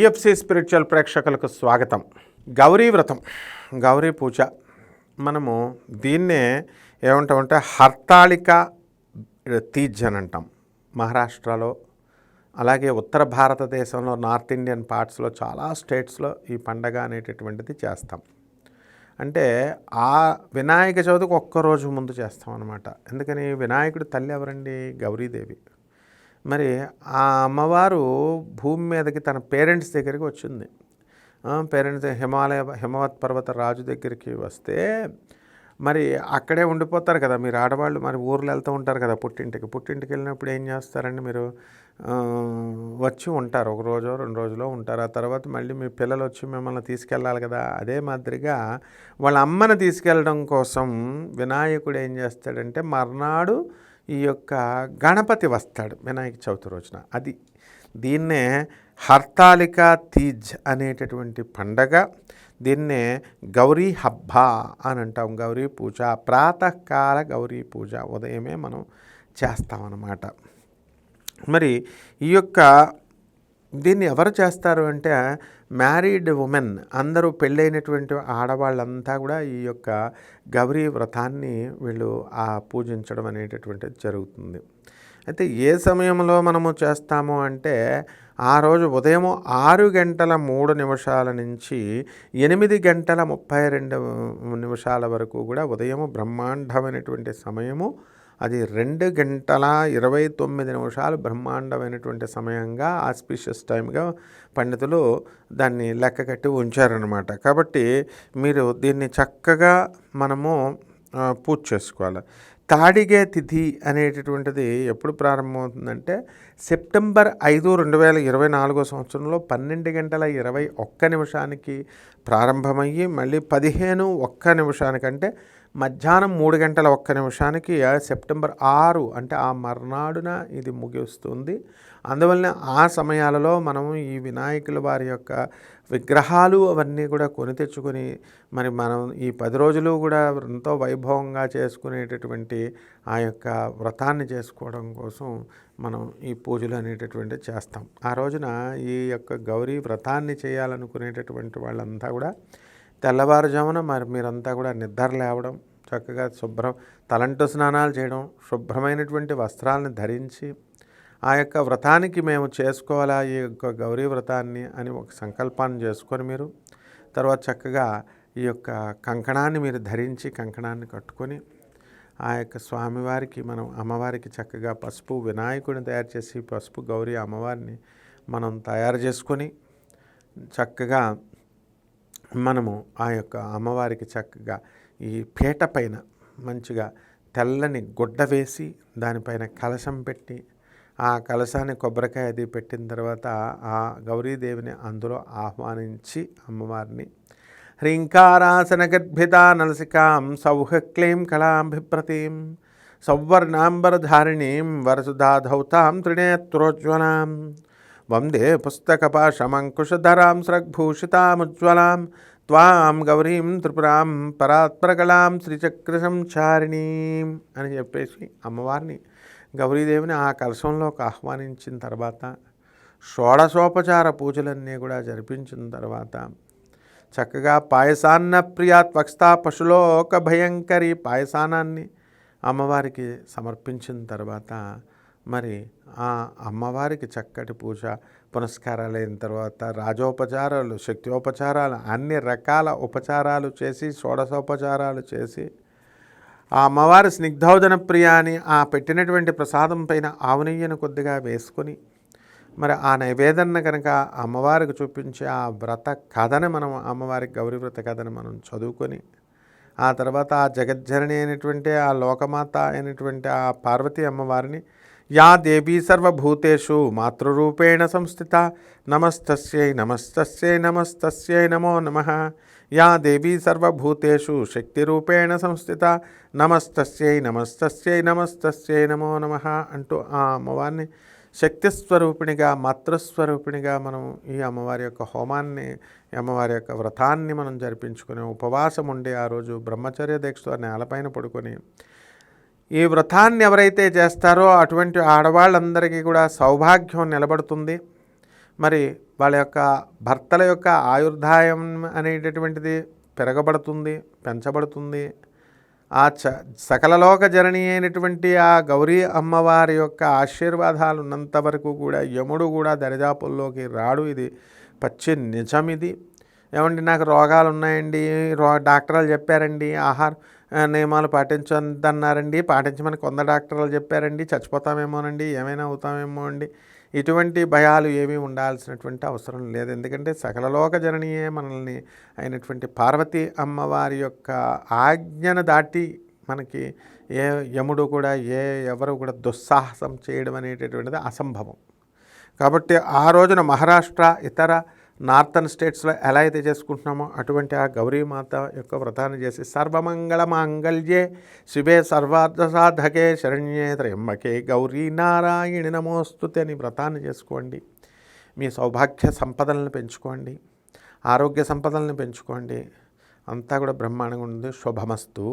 DFC spiritual ప్రేక్షకులకు స్వాగతం. గౌరీ వ్రతం గౌరీ పూజ. మనము దీన్నే ఏమంటామంటే హర్తాళిక తీజ్ అని అంటాం మహారాష్ట్రలో అలాగే ఉత్తర భారతదేశంలో నార్త్ ఇండియన్ పార్ట్స్లో చాలా స్టేట్స్లో ఈ పండగ అనేటటువంటిది చేస్తాం. అంటే ఆ వినాయక చవితికి ఒక్కరోజు ముందు చేస్తాం అనమాట ఎందుకని? వినాయకుడి తల్లి ఎవరండి? గౌరీదేవి. మరి ఆ అమ్మవారు భూమి మీదకి తన పేరెంట్స్ దగ్గరికి వచ్చింది. పేరెంట్స్ హిమాలయ హిమవత్ పర్వత రాజు దగ్గరికి వస్తే మరి అక్కడే ఉండిపోతారు కదా మీరు ఆడవాళ్ళు మరి ఊర్లో వెళ్తూ ఉంటారు కదా పుట్టింటికి. పుట్టింటికి వెళ్ళినప్పుడు ఏం చేస్తారండి మీరు? వచ్చి ఉంటారు. ఒక రోజు రెండు రోజులో ఉంటారు. ఆ తర్వాత మళ్ళీ మీ పిల్లలు వచ్చి మిమ్మల్ని తీసుకెళ్ళాలి కదా. అదే మాదిరిగా వాళ్ళ అమ్మని తీసుకెళ్ళడం కోసం వినాయకుడు ఏం చేస్తాడంటే మర్నాడు ఈ యొక్క గణపతి వస్తాడు వినాయక చవితి రోజున. అది దీన్నే హర్తాళిక తీజ్ అనేటటువంటి పండగ. దీన్నే గౌరీ హబ్బ అని అంటాం. గౌరీ పూజ ప్రాతకాల గౌరీ పూజ ఉదయమే మనం చేస్తామన్నమాట. మరి ఈ యొక్క దీన్ని ఎవరు చేస్తారు అంటే మ్యారీడ్ ఉమెన్. అందరూ పెళ్ళైనటువంటి ఆడవాళ్ళంతా కూడా ఈ యొక్క గౌరీ వ్రతాన్ని వీళ్ళు ఆ పూజించడం అనేటటువంటిది జరుగుతుంది. అయితే ఏ సమయంలో మనము చేస్తాము అంటే ఆ రోజు ఉదయం ఆరు గంటల మూడు నిమిషాల నుంచి ఎనిమిది గంటల ముప్పై రెండు నిమిషాల వరకు కూడా ఉదయం బ్రహ్మాండమైనటువంటి సమయము అది రెండు గంటల ఇరవై తొమ్మిది నిమిషాలు బ్రహ్మాండమైనటువంటి సమయంగా ఆస్పీషియస్ టైంగా పండితులు దాన్ని లెక్క కట్టి ఉంచారనమాట కాబట్టి మీరు దీన్ని చక్కగా మనము పూజ చేసుకోవాలి. తాడిగే తిథి అనేటటువంటిది ఎప్పుడు ప్రారంభమవుతుందంటే సెప్టెంబర్ ఐదు రెండు వేల ఇరవై నాలుగో సంవత్సరంలో పన్నెండు గంటల ఇరవై ఒక్క నిమిషానికి ప్రారంభమయ్యి మళ్ళీ పదిహేను ఒక్క నిమిషానికంటే మధ్యాహ్నం మూడు గంటల ఒక్క నిమిషానికి సెప్టెంబర్ ఆరు అంటే ఆ మర్నాడున ఇది ముగిస్తుంది. అందువలన ఆ సమయాలలో మనం ఈ వినాయకుల వారి యొక్క విగ్రహాలు అవన్నీ కూడా కొని తెచ్చుకొని మరి మనం ఈ పది రోజులు కూడా ఎంతో వైభవంగా చేసుకునేటటువంటి ఆ యొక్క వ్రతాన్ని చేసుకోవడం కోసం మనం ఈ పూజలు అనేటటువంటివి చేస్తాం. ఆ రోజున ఈ యొక్క గౌరీ వ్రతాన్ని చేయాలనుకునేటటువంటి వాళ్ళంతా కూడా తెల్లవారుజామున మరి మీరంతా కూడా నిద్ర లేవడం చక్కగా శుభ్రం తలంటు స్నానాలు చేయడం శుభ్రమైనటువంటి వస్త్రాలను ధరించి ఆ యొక్క వ్రతానికి మేము చేసుకోవాలా ఈ యొక్క గౌరీ వ్రతాన్ని అని ఒక సంకల్పాన్ని చేసుకొని మీరు తర్వాత చక్కగా ఈ యొక్క కంకణాన్ని మీరు ధరించి కంకణాన్ని కట్టుకొని ఆ యొక్క స్వామివారికి మనం అమ్మవారికి చక్కగా పసుపు వినాయకుడిని తయారు చేసి పసుపు గౌరీ అమ్మవారిని మనం తయారు చేసుకొని చక్కగా మనము ఆ యొక్క అమ్మవారికి చక్కగా ఈ పీట పైన మంచిగా తెల్లని గుడ్డ వేసి దానిపైన కలశం పెట్టి ఆ కలశాన్ని కొబ్బరికాయ అది పెట్టిన తర్వాత ఆ గౌరీదేవిని అందులో ఆహ్వానించి అమ్మవారిని హ్రీంకారాసన గర్భిత నలసికాం సౌహక్లీం కళాభిప్రతీం సౌవర్ణాంబరధారిణీం వరసుధాధౌతాం త్రినేత్రోజ్వలాం వందే పుస్తకపాశమంకుశధరాం స్రగ్భూషితాముజ్వలాం. త్వాం గౌరీం త్రిపురాం పరాత్పరకళాం శ్రీచక్రసంచారిణీం అని చెప్పేసి అమ్మవారిని గౌరీదేవిని ఆ కలశంలోకి ఆహ్వానించిన తర్వాత షోడశోపచార పూజలన్నీ కూడా జరిపించిన తర్వాత చక్కగా పాయసాన్న ప్రియాత్ వక్స్తా పశులోక భయంకరి పాయసానాన్ని అమ్మవారికి సమర్పించిన తర్వాత మరి ఆ అమ్మవారికి చక్కటి పూజ పునస్కారాలు అయిన తర్వాత రాజోపచారాలు శక్తిోపచారాలు అన్ని రకాల ఉపచారాలు చేసి షోడశోపచారాలు చేసి ఆ అమ్మవారి స్నిగ్ధోదన ప్రియ అని ఆ పెట్టినటువంటి ప్రసాదం పైన ఆవునెయ్యను కొద్దిగా వేసుకొని మరి ఆ నైవేదన కనుక అమ్మవారికి చూపించి ఆ వ్రత కథని మనం అమ్మవారికి గౌరీ వ్రత కథని మనం చదువుకొని ఆ తర్వాత ఆ జగజ్జరణి అయినటువంటి ఆ లోకమాత అయినటువంటి ఆ పార్వతీ అమ్మవారిని యా దేవీ సర్వభూతేషు మాతృరూపేణ సంస్థిత నమస్తస్యై నమస్తస్యై నమస్తస్యై నమో నమ. యా దేవీ సర్వభూతేషు శక్తిరూపేణ సంస్థిత నమస్తస్యై నమస్తస్యై నమస్తస్యై నమో నమ అంటూ ఆ అమ్మవారిని శక్తిస్వరూపిణిగా మాతృస్వరూపిణిగా మనం ఈ అమ్మవారి యొక్క హోమాన్ని అమ్మవారి యొక్క వ్రతాన్ని మనం జరిపించుకుని ఉపవాసం ఉండి ఆ రోజు బ్రహ్మచర్య దీక్షతో నేలపైన పడుకొని ఈ వ్రతాన్ని ఎవరైతే చేస్తారో అటువంటి ఆడవాళ్ళందరికీ కూడా సౌభాగ్యం నిలబడుతుంది. మరి వాళ్ళ యొక్క భర్తల యొక్క ఆయుర్దాయం అనేటటువంటిది పెరగబడుతుంది పెంచబడుతుంది. ఆ చ సకలలోక జరణి అయినటువంటి ఆ గౌరీ అమ్మవారి యొక్క ఆశీర్వాదాలు ఉన్నంత వరకు కూడా యముడు కూడా దరిదాపుల్లోకి రాడు. ఇది పచ్చి నిజం ఇది. ఏమండి నాకు రోగాలు ఉన్నాయండి రో డాక్టర్లు చెప్పారండి ఆహారం నియమాలు పాటించొద్దన్నారండి. పాటించమని కొంద డాక్టర్లు చెప్పారండి. చచ్చిపోతామేమోనండి ఏమైనా అవుతామేమో అండి ఇటువంటి భయాలు ఏమీ ఉండాల్సినటువంటి అవసరం లేదు. ఎందుకంటే సకలలోక జననీయే మనల్ని అయినటువంటి పార్వతి అమ్మవారి యొక్క ఆజ్ఞను దాటి మనకి ఏ యముడు కూడా ఏ ఎవరు కూడా దుస్సాహసం చేయడం అనేటటువంటిది అసంభవం. కాబట్టి ఆ రోజున మహారాష్ట్ర ఇతర నార్థన్ స్టేట్స్లో ఎలా అయితే చేసుకుంటున్నామో అటువంటి ఆ గౌరీమాత యొక్క వ్రతాన్ని చేసి సర్వమంగళ మాంగళ్యే శివే సర్వార్థ సాధకే శరణ్యే త్రయంబకే గౌరీ నారాయణి నమోస్తుతి అని వ్రతాన్ని చేసుకోండి. మీ సౌభాగ్య సంపదలను పెంచుకోండి. ఆరోగ్య సంపదలను పెంచుకోండి. అంతా కూడా బ్రహ్మాండంగా ఉంది శుభమస్తు.